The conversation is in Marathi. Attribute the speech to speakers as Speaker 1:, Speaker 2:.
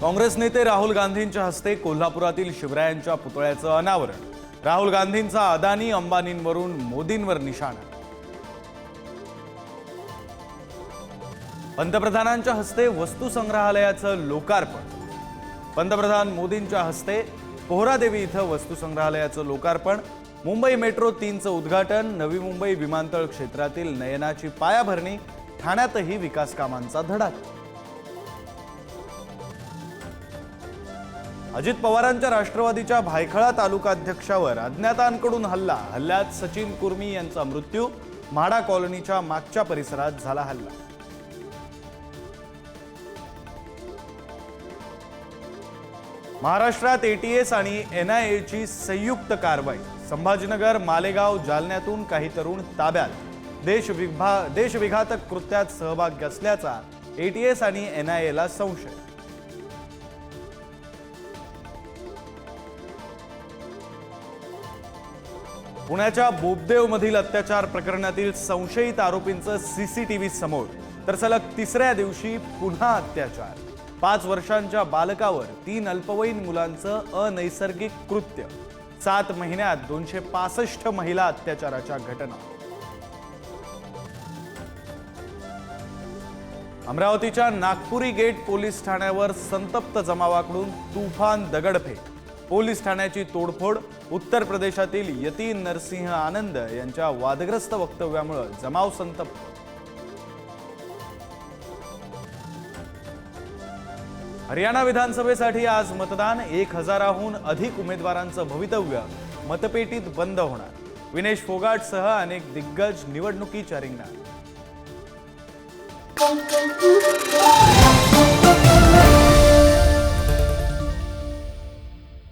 Speaker 1: काँग्रेस नेते राहुल गांधींच्या हस्ते कोल्हापुरातील शिवरायांच्या पुतळ्याचं अनावरण. राहुल गांधींचा अदानी अंबानींवरून मोदींवर निशाणा. पंतप्रधानांच्या हस्ते वस्तू संग्रहालयाचं लोकार्पण. पंतप्रधान मोदींच्या हस्ते पोहरादेवी इथं वस्तू संग्रहालयाचं लोकार्पण. मुंबई मेट्रो तीनचं उद्घाटन. नवी मुंबई विमानतळ क्षेत्रातील नयनाची पायाभरणी. ठाण्यातही विकास कामांचा धडाका. अजित पवारांच्या राष्ट्रवादीच्या भायखळा तालुकाध्यक्षावर अज्ञातांकडून हल्ला. हल्ल्यात सचिन कुर्मी यांचा मृत्यू. म्हाडा कॉलनीच्या मागच्या परिसरात झाला हल्ला. महाराष्ट्रात एटीएस आणि एनआयएची संयुक्त कारवाई. संभाजीनगर मालेगाव जालन्यातून काही तरुण ताब्यात. देश विभा देशविघातक कृत्यात सहभाग असल्याचा एटीएस आणि एनआयएला संशय. पुण्याच्या बोबदेवमधील अत्याचार प्रकरणातील संशयित आरोपींचं सीसीटीव्ही समोर. तर सलग तिसऱ्या दिवशी पुन्हा अत्याचार. पाच वर्षांच्या बालकावर तीन अल्पवयीन मुलांचं अनैसर्गिक कृत्य. सात महिन्यात दोनशे पासष्ट महिला अत्याचाराच्या घटना. अमरावतीच्या नागपुरी गेट पोलीस ठाण्यावर संतप्त जमावाकडून तुफान दगडफेक. पोलीस ठाण्याची तोडफोड उत्तर प्रदेशातील यतीन नरसिंह आनंद यांच्या वादग्रस्त वक्तव्यामुळे जमाव संतप्त. हरियाणा विधानसभेसाठी आज मतदान एक हजाराहून अधिक उमेदवारांचं भवितव्य. मतपेटीत बंद होणार. विनेश फोगाटसह अनेक दिग्गज निवडणुकीच्या रिंगणात.